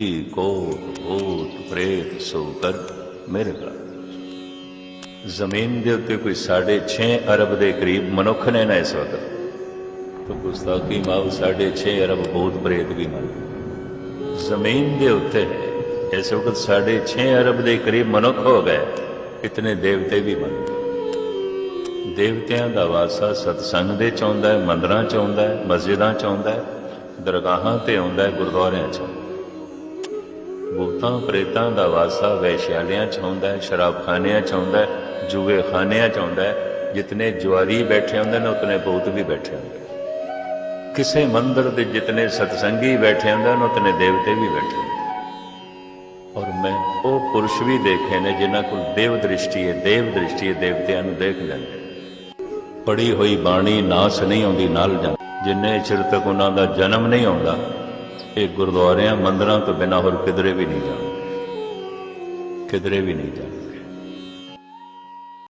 ਕੀ ਕੋਟ ਓਟ ਪ੍ਰੇਤ ਸੋ ਕਰ ਮੇਰੇ ਜ਼ਮੀਨ ਦੇ ਉੱਤੇ ਕੋਈ 6.5 ਅਰਬ ਦੇ ਕਰੀਬ ਮਨੁੱਖ ਨੇ ਨਾ ਇਸ ਵਕਤ। ਤਾਂ ਗੁਸਤਾਖੀ ਮਾਉ 6.5 ਅਰਬ ਭੂਤ ਪ੍ਰੇਤ ਵੀ ਮਨ ਜ਼ਮੀਨ ਦੇ ਉੱਤੇ ਇਸ ਵਕਤ 6.5 ਅਰਬ ਦੇ ਕਰੀਬ ਮਨੁੱਖ ਹੋ ਗਏ, ਇਤਨੇ ਦੇਵਤੇ ਵੀ ਮਨ ਦੇਵਤਿਆਂ ਦਾ ਵਾਸਾ ਸਤਸੰਗ ਦੇ ਚ ਆਉਂਦਾ ਹੈ, ਮੰਦਰਾਂ ਚ ਆਉਂਦਾ ਹੈ, ਮਸਜਿਦਾਂ ਚ ਆਉਂਦਾ ਹੈ, ਦਰਗਾਹਾਂ ਤੇ ਆਉਂਦਾ ਹੈ, ਗੁਰਦੁਆਰਿਆਂ ਚ ਆਉਂਦਾ ਭੂਤਾਂ ਪ੍ਰੇਤਾਂ ਦਾ ਵਾਸਾ ਵੈਸ਼ਿਆਲਿਆਂ ਚ ਆਉਂਦਾ ਹੈ, ਸ਼ਰਾਬਖਾਨਿਆਂ ਚ ਆਉਂਦਾ ਹੈ ਜੂਏ ਖਾਨਿਆਂ ਚ ਆਉਂਦਾ ਹੈ। ਜਿਤਨੇ ਜੁਆਰੀ ਬੈਠੇ ਹੁੰਦੇ ਨੇ, ਉਤਨੇ ਭੂਤ ਵੀ ਬੈਠੇ ਹੁੰਦੇ ਕਿਸੇ ਮੰਦਰ ਦੇ ਜਿਤਨੇ ਸਤਸੰਗੀ ਬੈਠੇ ਹੁੰਦੇ ਨੇ, ਉਤਨੇ ਦੇਵਤੇ ਵੀ ਬੈਠੇ ਹੁੰਦੇ ਔਰ ਮੈਂ ਉਹ ਪੁਰਸ਼ ਵੀ ਦੇਖੇ ਨੇ, ਜਿਨ੍ਹਾਂ ਕੋਲ ਦੇਵ ਦ੍ਰਿਸ਼ਟੀ ਹੈ, ਦੇਵ ਦ੍ਰਿਸ਼ਟੀ ਹੈ, ਦੇਵਤਿਆਂ ਨੂੰ ਦੇਖ ਲੈਂਦੇ ਪੜੀ ਹੋਈ ਬਾਣੀ ਨਾਸ ਨਹੀਂ ਆਉਂਦੀ, ਨਾਲ ਜਾਂ ਜਿੰਨੇ ਚਿਰ ਤੱਕ ਉਹਨਾਂ ਦਾ ਜਨਮ ਨਹੀਂ ਆਉਂਦਾ ਇਹ ਗੁਰਦੁਆਰਿਆਂ ਮੰਦਰਾਂ ਤੋਂ ਬਿਨਾਂ ਹੋਰ ਕਿਧਰੇ ਵੀ ਨਹੀਂ ਜਾਂਦੇ ਕਿਧਰੇ ਵੀ ਨਹੀਂ ਜਾਂਦੇ